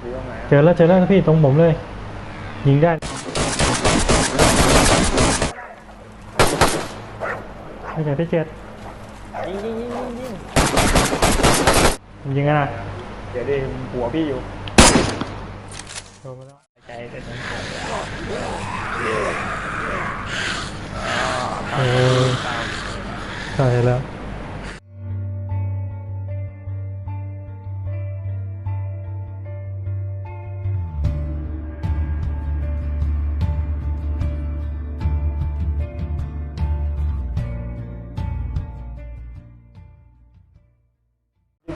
หรือตรงไหนอะเจอแล้วเจอแล้วพี่ตรงผมเลย ยิงได้ไม่ใช่ที่เจ็ดยิงยิงยิงยิงยิงยิงกันนะเดี๋ยวดิหัวพี่อยู่โดนมาแล้วใจเป็นเออใช่แล้ว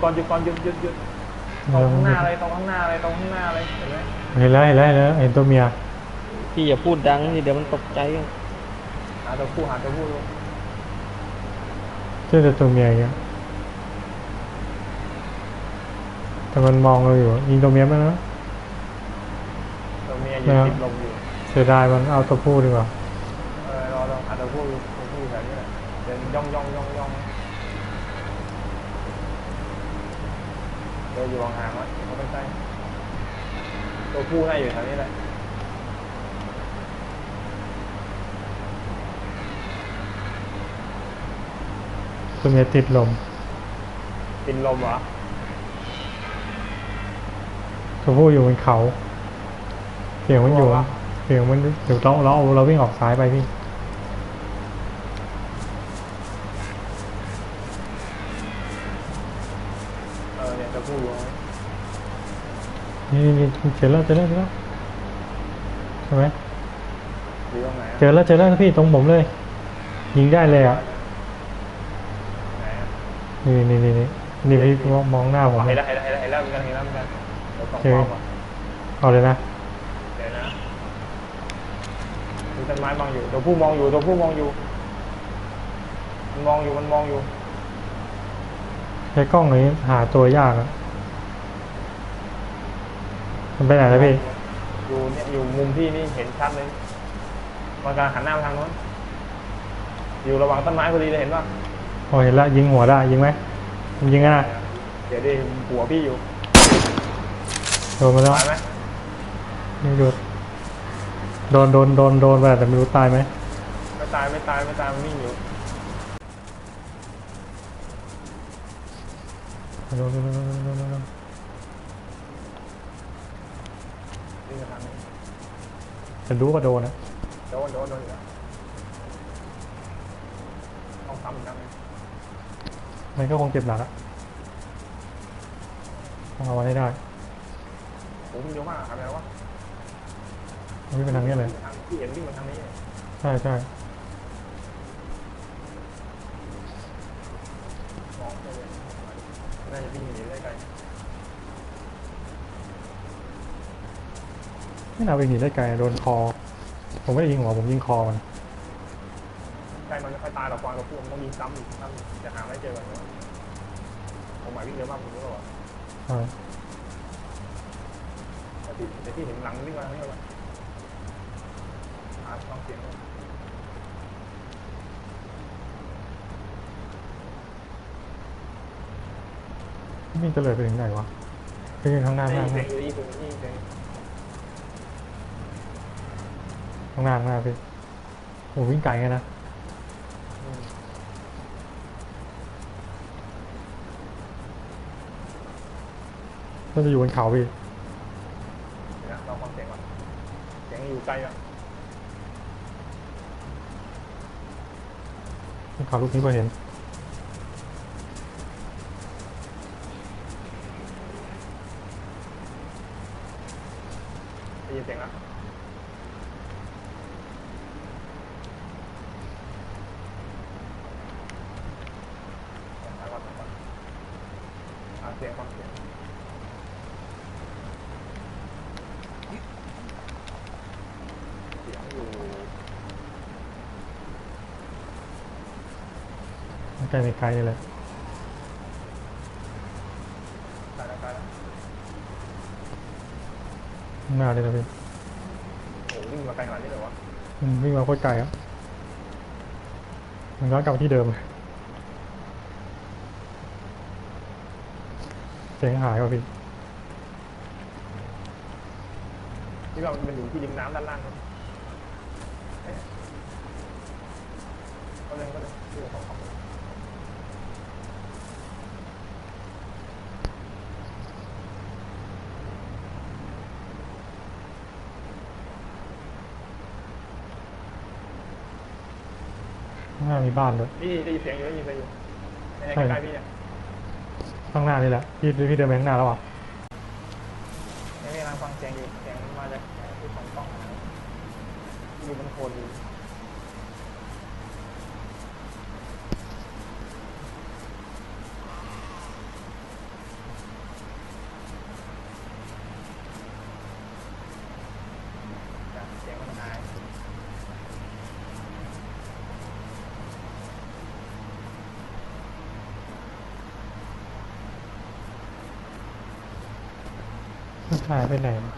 ก่อนหยุดก่อนหยุดหยุดหยุดตรงข้างหน้าอะไรตรงข้างหน้าอะไรตรงข้างหน้าอะไรเห็นไหมเห็นแล้วเห็นแล้วเห็นแล้วเห็นตัวเมียพี่อย่าพูดดังสิเดี๋ยวมันตกใจหาตัวผู้หาตัวผู้ดูเจอแต่ตัวเมียอย่างเงี้ยแต่มันมองเราอยู่ยิงตัวเมียมั้งนะตัวเมียยืนแล้วติดลมอยู่เสียดายมันเอาตัวผู้ดีกว่าเออรอรอหาตัวผู้อยู่ตัวผู้แถวนี้แหละเดินย่องย่องย่องย่อง เดินอยู่ห่างๆไว้เขาไปใกล้ตัวผู้น่าอยู่แถวนี้แหละตัวเมียติดลม ติดลมเหรอตัวผู้อยู่บนเขาเสียงมันอยู่เสียงมันเดี๋ยวเราเราเราวิ่งออกซ้ายไปพี่ เออเนี่ยตัวผู้อยู่ตรงนี้นี่นี่นี่เจอแล้วเจอแล้วเจอแล้วใช่ไหมอยู่ตรงไหนอะเจอแล้วเจอแล้วพี่ตรงผมเลย ยิงได้เลยอะไหนอะนี่นี่นี่นี่นี่พี่มองหน้าผมเห็นแล้วเห็นแล้วเห็นแล้วเห็นแล้วเหมือนกันเห็นแล้วเหมือนกันเดี๋ยวสองโอเคกล้องก่อนเอาเลยนะเดี๋ยวนะมีต้นไม้มองอยู่ตัวผู้มองอยู่ตัวผู้มองอยู่มันมองอยู่มันมองอยู่ ใช้กล้องนี้หาตัวยากอะมันไปไหนแล้วพี่อยู่เนี่ยอยู่มุมที่นี่เห็นชัดเลยมันกำลังหันหน้าไปทางโน้น อยู่ระหว่างต้นไม้พอดีเลยเห็นป่ะโอ้เห็นแล้วยิงหัวได้ยิงไหมผมยิงกันนะเดี๋ยวดิหัวพี่อยู่โดนมาแล้วตายไหมไม่รู้โดนโดนโดนโดนไปแต่ไม่รู้ตายไหมไม่ตายไม่ตายไม่ตายมันนิ่งอยู่ วิ่งไปทางนี้จะรู้ว่าโดนนะโดนโดนโดนอีกแล้วต้องซ้ำอีกครั้งหนึ่งมันก็คงเจ็บหนักอะต้องเอาไว้ให้ได้โอ้โหมันเยอะมากครับแล้ววะมันไม่เป็นทางนี้เลย ทางที่เห็นวิ่งมาทางนี้ ใช่ใช่ มองไปเลย น่าจะวิ่งหนีได้ไกลไม่น่าไปหนีได้ไกลโดนคอ ผมไม่ได้ยิงหัวผมยิงคอมันใกล้มันไม่ค่อยตายหรอกกวางกับพวกมันต้องยิงซ้ำอีกซ้ำอีกจะหาไม่เจอกันเลยผมหมายวิ่งเยอะมากผมรู้หรอใช่แต่ที่แต่ที่เห็นหลังวิ่งมาทางนี้เลยหาฟังเสียงเลย นี่จะเลยไปถึงไหนวะไปถึงข้างหน้าได้ข้างหยิน้านเสียงอยู่ได้ยินเสียงได้ยินเสียงข้างหน้าข้างหน้าพี่โหวิ่งไกลไงนะอืมก็จะอยู่บนเขาพี่เดี๋ยวนะเราฟังเสียงก่อนเสียงอยู่ไกลอะบนเขาลูกนี้ก็เห็น ได้ยินเสียงแล้วถอยก่อนถอยก่อนหาเสียงฟังเสียง เสียงอยู่ ไกลไม่ไกลนี่แหละตายแล้วตายแล้วข้างหน้าเลยนะพี่โอ้วิ่งมาไกลขนาดนี้เลยวะอืมวิ่งมาโคตรไกลอะมันย้อนกลับมาที่เดิมเลยเสียงหายว่ะพี่ที่ว่ามันอยู่ที่ริมน้ำด้านล่างครับเอ๊ะก็เลยก็เลยเรื่องของเขา ข้างหน้ามี บ้านด้วยนี่ได้ยินเสียงอยู่ได้ยินเสียงอยู่ในใช่ใกล้ๆพี่เนี่ยข้างหน้านี่แหละพี่พี่เดินไปข้างหน้าแล้วอะนี่กำลังฟังเสียงอยู่เสียงมาจากที่ของกล้องนะครับอยู่บนโคนอยู่เสียงมันหาย มัน หายไปไหนวะ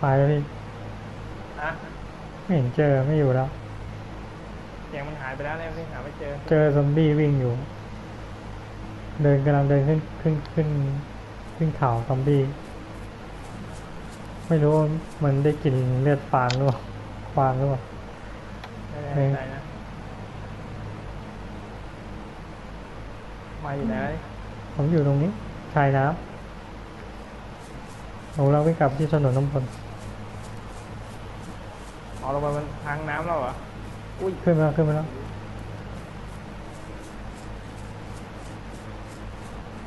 ไปแล้วพี่นะไม่เห็นเจอไม่อยู่แล้ว เสียงมันหายไปแล้วเนี่ยพี่หาไม่เจอ เจอซอมบี้วิ่งอยู่ เดินกำลังเดินขึ้นขึ้นขึ้น ขึ้นเขาซอมบี้ ไม่รู้ว่ามันได้กลิ่นเลือดฟางหรือเปล่าฟางหรือเปล่าไม่แน่ใจนะมาอยู่ไหนผมอยู่ตรงนี้ ชายน้ำผมเราวิ่งกลับที่ถนนน้ำพลอ๋อลงไปมันทางน้ำแล้วเหรอ อุ้ย ขึ้นมาแล้วขึ้นมาแล้ว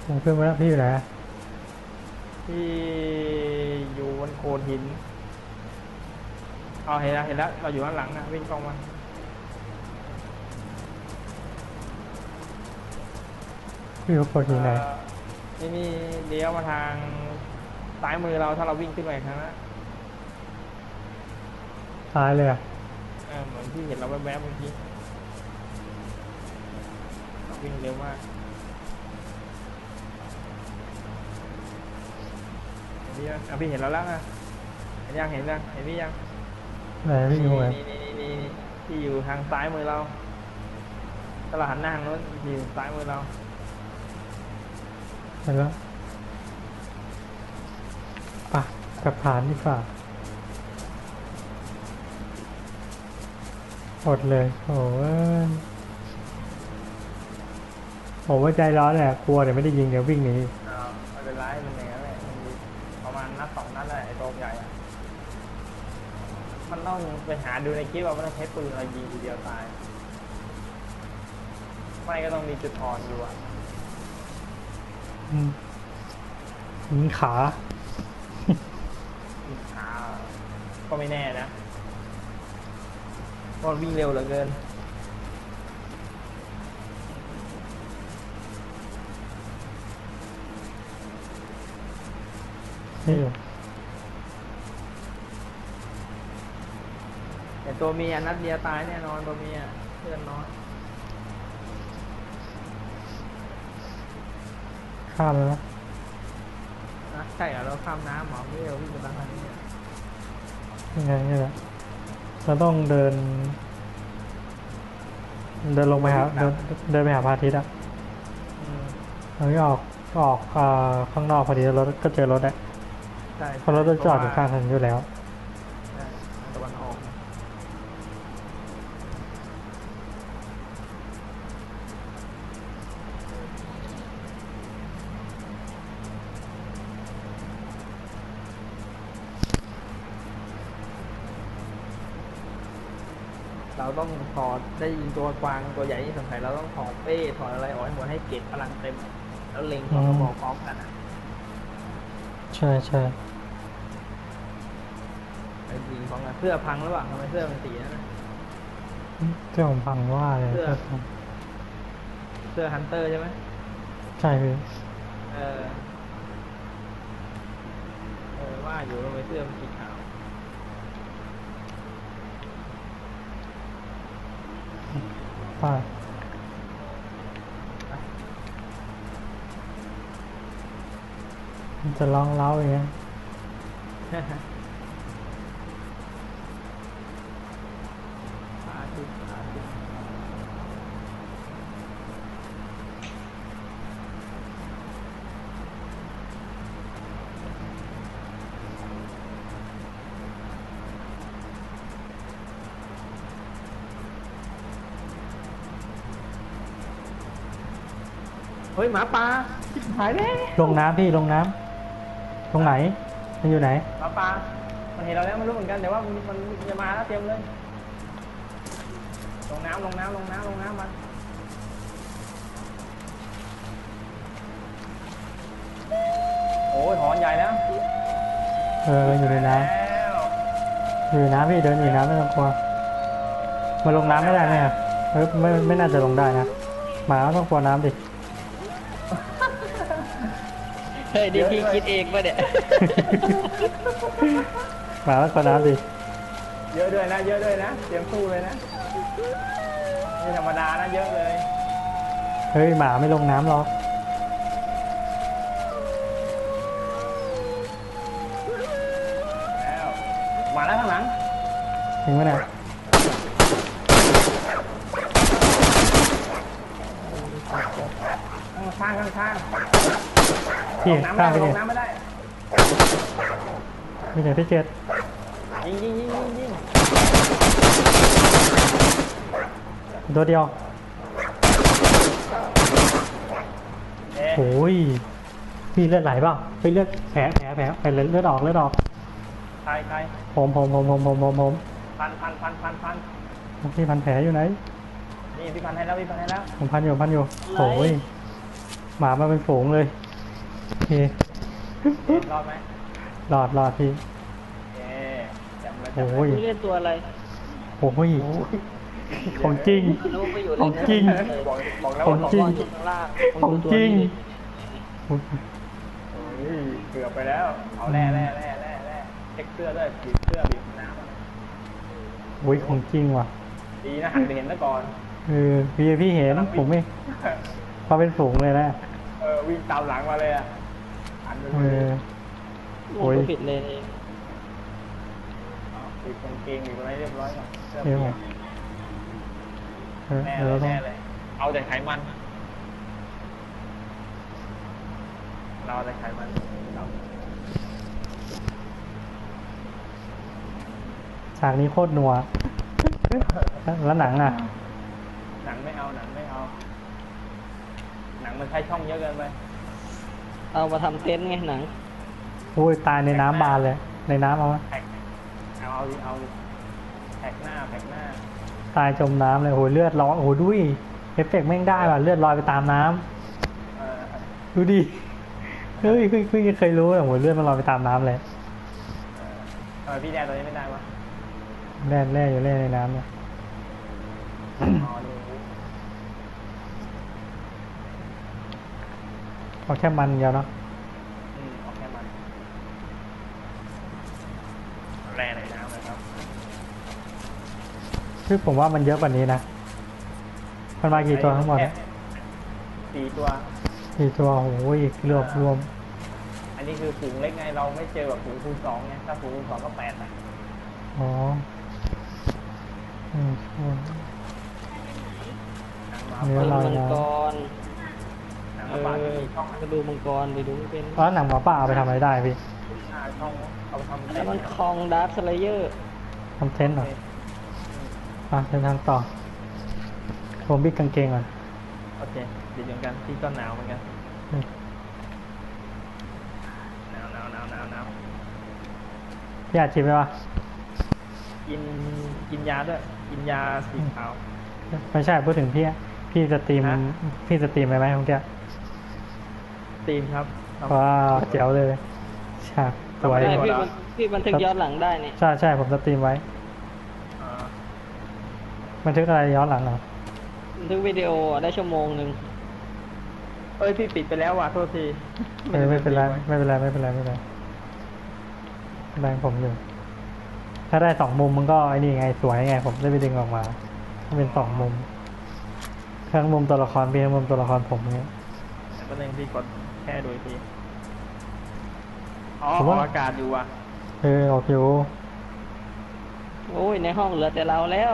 ผมขึ้นมาแล้วพี่อยู่ไหนอะ ที่อยู่บนโคนหินเอาเห็นแล้วเห็นแล้วเราอยู่ข้างหลังนะวิ่งตรงมาพี่อยู่คนที่ไหนเอ่อนี่นี่เลี้ยวมาทางซ้ายมือเราถ้าเราวิ่งขึ้นไปอีกครั้งนะซ้ายเลยอะเออเหมือนที่เห็นเราแวบๆเมื่อกี้เราวิ่งเร็วมากเห็ นพี่ยังอะพี่เห็นเราแล้วนะเห็นยังเห็นยังเห็นพี่ยังไหนพี่อยู่ไหนนี่นี่นี่นี่นี่ที่อยู่ทางซ้ายมือเราถ้าเราหันหน้าทางโน้นที่อยู่ซ้ายมือเราเห็นแล้วปะกลับฐานดีกว่าอดเลยโอ้ยผมว่าใจร้อนแหละกลัวเดี๋ยวไม่ได้ยิงเดี๋ยววิ่งหนี ต้องไปหาดูในคลิปว่ามันต้องใช้ปืนอะไรยิงทีเดียวตาย ไม่ก็ต้องมีจุดอ่อนอยู่อะอืมยิงขามีขาก็ไม่แน่นะเพราะมันวิ่งเร็วเหลือเกินนี่อยู่ แต่ตัวเมียนัดเดียวตายแน่นอนตัวเมียเพื่อนน้อยข้ามแล้วนะนะใช่เหรอเราข้ามน้ำเหรอไม่เร็ววิ่งไปทางนี้เนี่ยยังไงนี่แหละเราต้องเดิน เดินลงไปหาเดินเดินไปหาพระอาทิตย์อะอืมเราไม่ออกก็ออกเอ่อข้างนอกพอดีรถก็เจอรถอะใช่เพราะรถจะจอดอยู่ข้างถนนอยู่แล้ว ได้ยินตัวกวางตัวใหญ่ที่สงสัยเราต้องถอดเป้ถอดอะไรออกให้หมดให้เก็บพลังเต็ม แล้วเล็งสองกระบอกพร้อมกันอะใช่ใช่ไปยิงพร้อมกันเสื้อพังหรือเปล่าทำไมเสื้อมันสีนั่นนะเจ้าของพังว่าเลยเสื้อเสื้อฮันเตอร์ใช่ไหมใช่พี่เออเออว่าอยู่ทำไมเสื้อมันสีขาว ป้ามันจะร้องเล้าอย่างเงี้ย หมาป่าชิบหายแล้วลงน้ำพี่ลงน้ำตรงไหน มันอยู่ไหน หมาป่ามันเห็นเราแล้วไม่รู้เหมือนกันแต่ว่ามันมันจะมาแล้วเตรียมเลยลงน้ำลงน้ำลงน้ำลงน้ำมันโอ้ยหอนใหญ่แล้วเอออยู่ในน้แล้วำอยู่ในน้ำพี่เดินอยู่ในน้ำไม่ต้องกลัวมาลงน้ำไม่ได้ไหมอะเออไม่ไม่น่าจะลงได้นะหมาก็ต้องกลัวน้ำดิ เฮ้ยนี่พี่คิดเองปะเนี่ยหมาก็กลัวน้ำดิเยอะด้วยนะ เยอะด้วยนะ เตรียมสู้เลยนะไม่ธรรมดานะเยอะเลย เฮ้ยหมาไม่ลงน้ำหรอกแล้วมาแล้วข้างหลังจริงไหมเนี่ย ข้างข้างข้างข้างพี่ลงน้ำข้ามไม่ไปได้ลดิงน้ำไม่ได้พี่เดี๋ยวพี่เจ็ดยิงยิงยิงยิงยิงตัวเดียวเอ๊ะโอ้ยพี่เลือดไหลเปล่าไปเลือดแผลแผลแผลไปเลือดออกเลือดออกใครใครผมผมผมผมผมผมผมพันพันพันพันพันพี่พันแผลอยู่ไหนนี่พี่พันให้แล้วพี่พันให้แล้วผมพันอยู่พันอยู่โอ้ย หมามาเป็นฝูงเลยโอเคเอ๊ะรอดไหมหลอดหลอดพี่เอ๊ะจำไว้จำโอ้ไว้ย นี่เล่นตัวอะไรโอ้ยของจริง รู้ไปอยู่ของจริงบอกบอกแล้วขอว่างจริง ข้างล่างของจริงโอ้ยเกือบไปแล้ว เอาแร่แร่แร่แร่แร่เช็คเสื้อด้วยบีบเสื้อบีบน้ำมันโอ้ยของจริงว่ะดีนะหันไปเห็นซะก่อน เออพี่พี่เห็นผมไม่ มาเป็นฝูงเลยนะเออวิ่งตามหลังมาเลยอะหันไปเอเลยอ โอ้ยผิดเลยบีบกางเกงบีบอะไรเรียบร้อยก่อนเสื้อเดี๋ยวเปียกเออแน่เดี๋ยวเลเรายต้องแน่เลยเอาแต่ไขมัน เราเอาแต่ไขมันเราฉากนี้โคตรนัวแล้วหนังอะ หนังไม่เอาหนังไม่เอาหนังมันใช้ช่องเยอะเกินไปเอามาทำเต็นท์ไงหนังโอ้ยตายในน้ำบานเลย ในน้ำเอาวะแท็กเอาเอาดิเอาดิแท็กหน้าแท็กหน้าตายจมน้ำเลยโอ้ยเลือดร้อนโอ้ยดุยเอฟเฟกต์แม่งได้ว่ะเลือดลอยไปตามน้ำเออดูดิเฮ้ยเพิ่งเพิ่งเคยรู้อะโอ้ยเลือดมันลอยไปตามน้ำเลยทำไมพี่แดนตัวนี้ไม่ได้วะแร่แร่อยู่แร่ในน้ำเนี่ย อ๋อนี่ เอาแค่มันเดียวเนาะอืมเอาแค่มันแร่ในน้ำเลยครับคือผมว่ามันเยอะกว่านี้นะมันมากี่ตัวทั้งหมดเนี่ยสี่ตัวกี่ตัวโอ้ยรวมรวม อันนี้คือฝูงเล็กไงเราไม่เจอแบบฝูงคูณสองไงถ้าฝูงคูณสองก็แปดอะอ๋ออืมอืมหนังหมาเนื้อเป็นลอยมังน้ำกรหนังห เออกระดูกมังกรไปดูไม่เป็น แล้วหนังหมาป่าเอาไปทำอะไรได้พี่แล้วมันคลองดาร์คสไลเยอร์ทำเทนต์เหรออะเดินทางต่อผมบิ๊กกางเกงก่อนโอเคดีเหมือนกันพี่ก็หนาวเหมือนกันอืมหนาวหนาวหนาวหนาวหนาวพี่อาชิมไหมวะกินกินยาด้วยกินยาสีขาวไม่ใช่พูดถึงพี่อะพี่สตรีมพี่สตรีมไปไหมเมื่อกี้ ตีนครับครับว้าวเจ๋วเลยฉากสวยไม่ใช่ได้พี่มันพี่บันทึกย้อนหลังได้นี่ใช่ใช่ผมสตรีมไว้อ่าบันทึกอะไรย้อนหลังเหรอบันทึกวิดีโอได้ชั่วโมงหนึ่งเอ้ยพี่ปิดไปแล้วว่ะโทษทีเออไม่เป็นไรไม่เป็นไรไม่เป็นไรไม่เป็นไรแรงผมอยู่ถ้าได้สองมุมมันก็ไอ้นี่ไงสวยไงผมได้ไปดึงออกมาถ้าเป็นสองมุมทั้งมุมตัวละครพี่ทั้งมุมตัวละครผมเนี้ยแต่ก็ยังพี่กด แค่ดูอีกทีอ๋อผมอว่า อกอากาศอยู่ว่ะเอเออออกอยู่ โอ้ยในห้องเหลือแต่เราแล้ว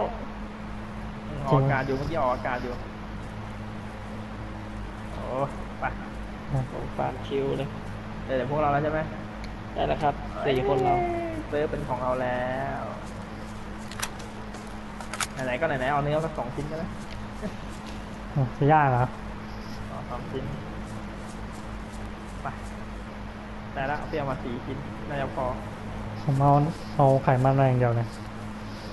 ออกอากาศอยู่เมื่อกี้ออกอากาศอยู่ โอ้ไปผมฝากคิวเลยเดี๋ยวพวกเราแล้วใช่ไหมได้แล้วครับสี่คนเราเซิร์ฟเป็นของเราแล้วไหนๆก็ไหนๆเอาเนื้อสักสองชิ้นก็ได้อ๋อจะยากเหรอเอาสองชิ้นไป แต่ละเอาเปรี้ยวมาสี่ชิ้นน่าจะพอผมเอาเอาไขมันมาอย่างเดียวเลย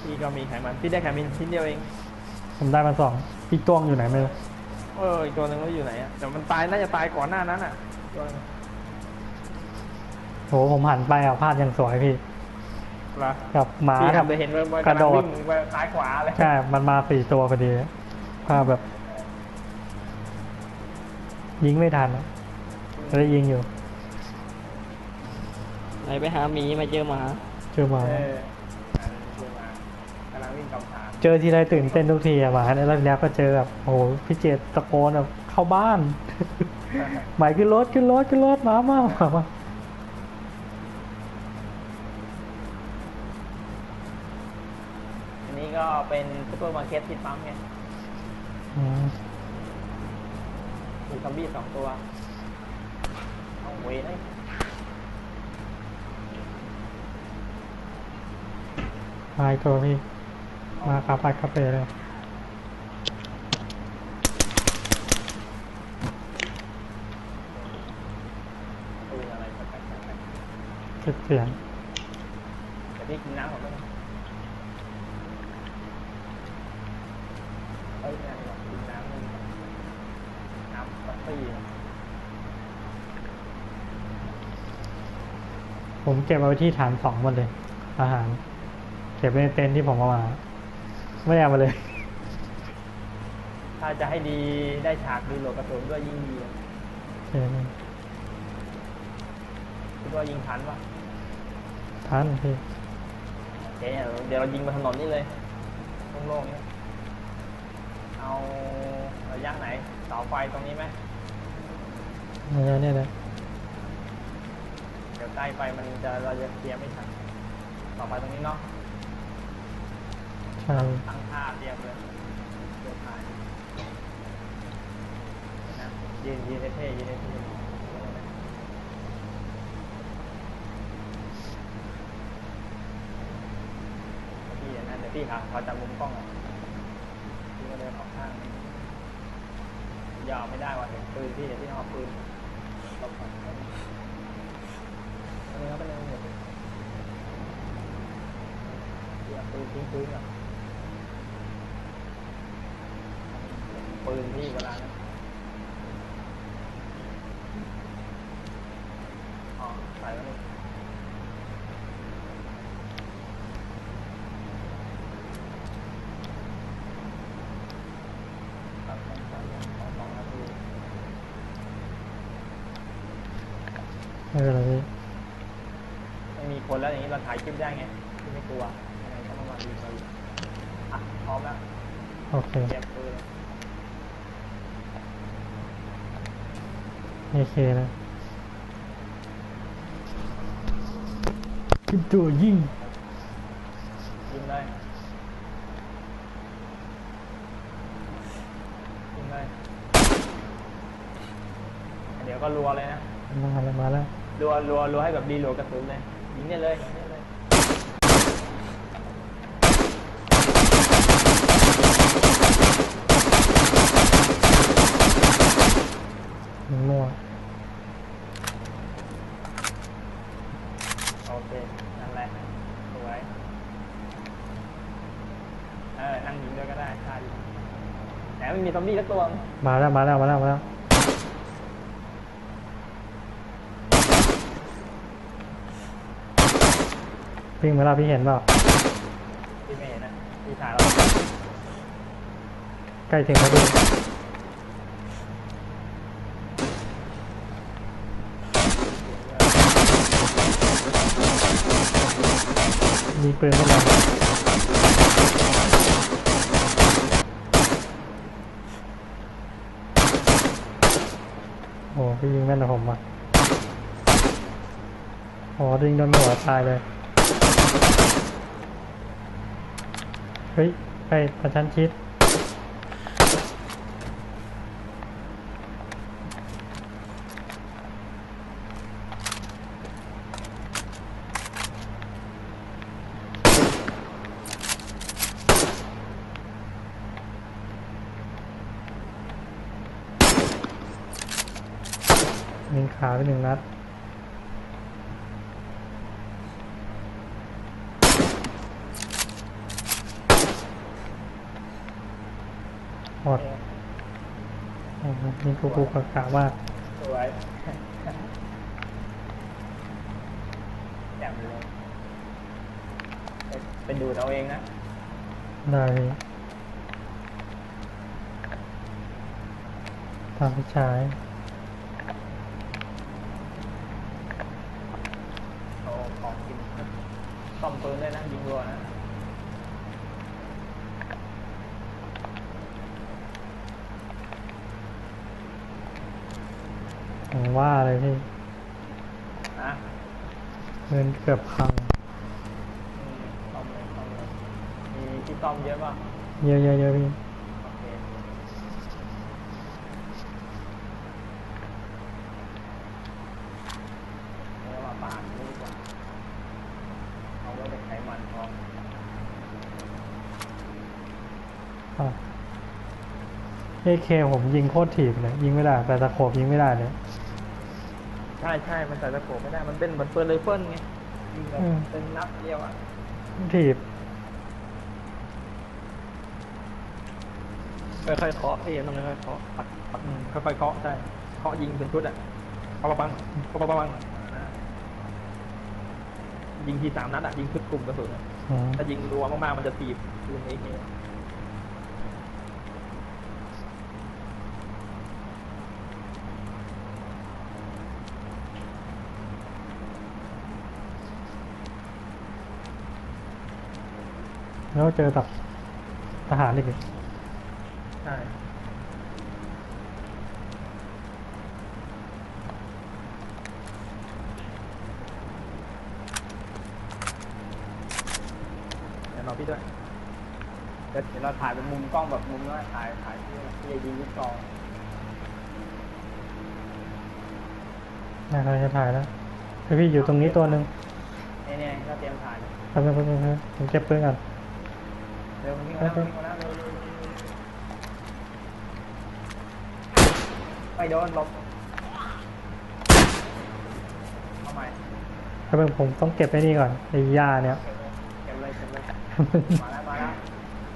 พี่ก็มีไขมันพี่ได้ไขมันชิ้นเดียวเอง ผมได้มาสองพี่ต้วงอยู่ไหนไม่รู้เอออีกตัวหนึ่งก็อยู่ไหนอะแต่มันตายน่าจะตายก่อนหน้านั้นอะตัวหนึ่งโหผมหันไปอะภาพยังสวยพี่เหรอกับหมาพี่กับ ทำไปเห็นว่ากระโดดวิ่งไปซ้ายขวาเลยใช่มันมาสี่ตัวพอดีภาพแบบ ยิงไม่ทันอะได้ยิงอยู่ ไหนไปหาหมีมาเจอหมาเจอหมาเอออันนี้คือมากำลังวิ่งกำทางเจอทีไรตื่นเต้นทุกทีอะหมาในรอบนี้ก็เจอแบบโอ้โหพี่เจตตะโกนแบบเข้าบ้าน หมายขึ้นรถขึ้นรถขึ้นรถหมามาหมามาอันนี้ก็เป็นซุปเปอร์มาร์เก็ตที่ปั๊มไงอืมมีซอมบี้สองตัวเอาเวรเลย มาอีกตัวพี่ มาคาไปคาเฟ่เลยปืนอะไรแปลกๆแปเก็บเสียงๆเดี๋ยวพี่กินน้ำก่อนได้ไหมเอ้ยไม่เอากินน้ำน้ำกาแฟผมเก็บเอาไว้ที่ฐานสองหมดเลย อาหาร เก็บไว้ในเต็นท์ที่ผมเอามา ไม่ได้เอามาเลย ถ้าจะให้ดีได้ฉากดีโหลดกระสุนด้วยยิ่งดีอะโอเคนี่คิดว่ายิงทันปะทันพี่โอเคเดี๋ยวเรายิงบนถนนนี่เลยโล่งๆเนี่ยเอาระยะไหนเสาไฟตรงนี้ไหมเนี่ยเนี่ยเลยเดี๋ยวใกล้ไปมันจะเราจะเคลียร์ไม่ทันต่อไปตรงนี้เนาะใช่ตั้งท่าเรียมเลยเดี๋ยวถ่ายนะยืนยืนเท่ยืนเท่พี่นะเดี๋ยวพี่หาเขาจับมุมกล้องพี่ก็เดินออกข้างยาวไม่ได้ว่ะเห็นปืนพี่เดี๋ยวพี่เอาปืนหลบก่อนอันนี้เขาเป็นเรื่องหมดพี่เอาปืนทิ้งปืนก่อน ปืนพี่เวลานั้นอ๋อใส่ไว้นี่ตัดต้องใส่สองสองนาทีไม่เป็นไรพี่ไม่มีคนแล้วอย่างนี้เราถ่ายคลิปได้ไงที่ไม่กลัวยังไงก็ต้องมาดีมาดีอะพร้อมแล้วโอเค เตรียมปืน เลยโอเคนะขึ้นตัวยิงยิงเลยยิงเลยเดี๋ยวก็รัวเลยนะ มาแล้วมาแล้วรัวรัวรัวให้แบบดีโหลดกระสุนเลยยิงได้เลยยิงได้เลยยิงมั่ว โอเคนั่นแหละสวยเออนั่งยิงด้วยก็ได้ท่าดีแต่ไม่มีซ อมบี้สักตัวมาแล้วมาแล้วมาแล้วมาแล้ววิ่งมาแล้วพี่เห็นเปล่าที่ไม่เห็นนะที่ถ่ายเราใกล้ถึงแล้วพี่มีปืนไม่แล้ว แม่นกว่าผมอะโอ้ยิงโดนหัวตายเลย เฮ้ย ไปประชันชิด ยิงขาไปห นึ่งนัด หมดโอ้โหนี่กูกูกะกะมากสวยแจ่มเลยไปไปดูดเอาเองนะได้พี่ตามพี่ชาย เอาของกินซ่อมปืนได้นะยิงรัวนะ ผม ว่าเลยพี่นะเงินเกือบพังอืมซ่อมเลยซ่อมเลยมีที่ซ่อมเยอะป่ะเยอะเยอะเยอะพี่โอเคเรียกว่าปากนี่ดีกว่าเอาไว้เป็นไขมันพออะเอเคผมยิงโคตรถีบเลยยิงไม่ได้แต่ตะโขบยิงไม่ได้เลยใช่ใช่มันใส่ตะโขบไม่ได้ มันเป็นเหมือนปืนไรเฟิลไงยิงแบบอืม เป็นนัดเดียวอะถีบค่อยๆเคาะพี่ต้องค่อยๆเคาะปัดปัดค่อยๆเคาะใช่เคาะยิงเป็นชุดอะปังปังปังปังปังปังอ่ายิงทีสามนัดอะยิงชุดกลุ่มกระสุนอะอืมถ้ายิงรัวมากๆมันจะตีบปืนเอเค แล้วเจอกับทหารอีกใช่เดี๋ยวรอพี่ด้วยเดี๋ยวเดี๋ยวเราถ่ายเป็นมุมกล้องแบบมุมว่าถ่ายถ่ายที่ที่ยิงลูกซองนะเราจะถ่ายแล้วเฮ้ยพี่อยู่ตรงนี้ตัวหนึ่งเนี่ยเนี่ยก็เตรียมถ่าย แป๊บนึงแป๊บนึงแป๊บนึงผมเก็บปืนก่อนเร็วนี่งมา แล้วนี่งมาแล้วเร็วเร็วเร็วเร็วไปโดนหลบเอาใหม่แป๊บนึงผมต้องเก็บไอ้นี่ก่อนไอ้ยาเนี่ย เก็บเลยเก็บเลยมาแล้วมาแล้ว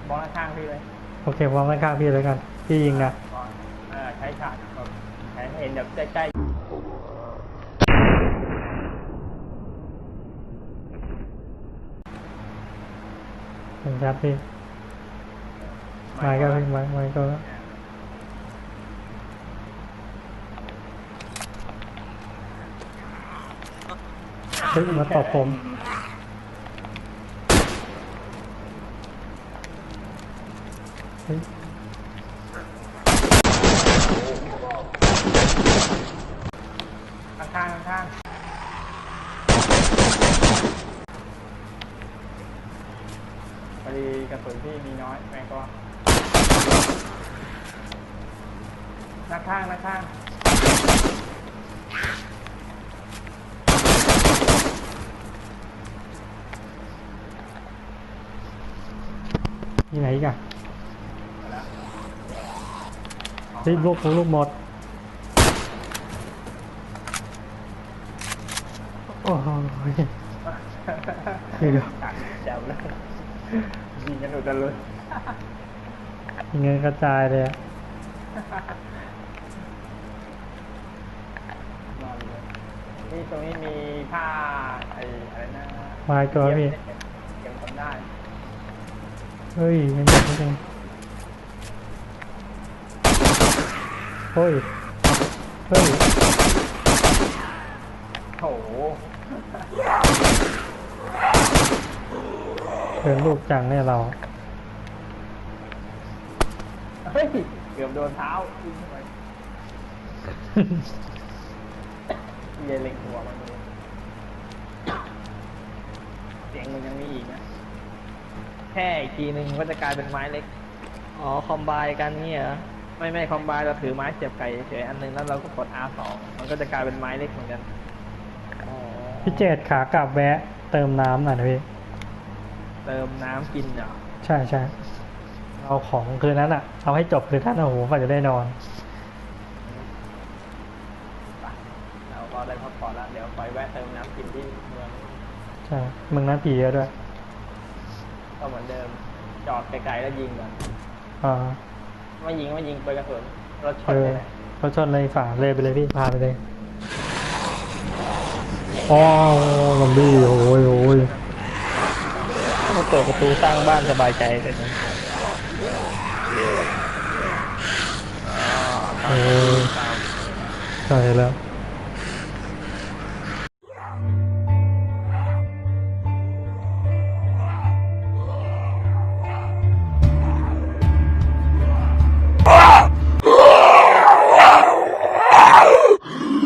บอลข้างๆพี่เลยโอเควางข้างๆพี่เลยกัน พี่ยิงนะบอลเออใช้ฉากแบบใช้ให้เห็นแบบใกล้เห็นชัดพี่ ๆไม้ก็พี่ไม้ไม้ก็เฮ้ยมาตอบผมเฮ้ยข้างข้างๆข้างๆพอดีกระสุนพี่มีน้อยแม่งก็ห น้าข้างหน้าข้างที่ไหนอีกอะมาแล้วเฮ้ยลูกลูกหมด โอ้โหเดี๋ยวตัดแจ๋วเลยยิงกันอุตลุดเงินกระจายเลยอะ นอนเลยนี่ ตรงนี้มีผ้าไอ้อะไรนะมาอีกตัวพี่เก็บเก็บคนได้ เฮ้ยยังหมดจริงเฮ้ย เฮ้ยโอ้โหเดินลูกจังเนี่ยเรา เฮ้ย เกือบโดนเท้ายิง เข้าไปเยเล็งหัวมันเลยเสียงมันยังยังมีอีกนะ แค่อีกทีหนึ่งก็จะกลายเป็นไม้เล็ก อ๋อ คอมไบกันเนี่ยเหรอไม่ไม่คอมไบน์เราถือไม้เสียบไก่เฉยๆอันหนึงแล้วเราก็กด R2 มันก็จะกลายเป็นไม้เล็กเหมือนกันอ๋อพี่เจดขากลับแวะเติมน้ำหน่อยนะพี่ เติมน้ำกินเหรอ ใช่ใช่เอาของคืนนั้นอะเอาให้จบคืนนั้นโอ้โหกว่าจะได้นอน ไปเราก็ได้พักผ่อนแล้วเดี๋ยว ไปแวะเติมน้ำกินที่เมืองใช่เมึงนั้นผีเยอะด้วย ก็เหมือนเดิม จอดไกลๆแล้วยิงก่อนอ่าไม่ยิงไม่ยิงไปกระสุนรถชเอนอเลยนะเขาชนเลยฝ่าเลยไปเลยพี่พาไปเลยอ๋อซอมบี้โอ้ยโอ้ยมาเปิดประตูสร้างบ้านสบายใจเลยนะโอ้ยใช่แล้ว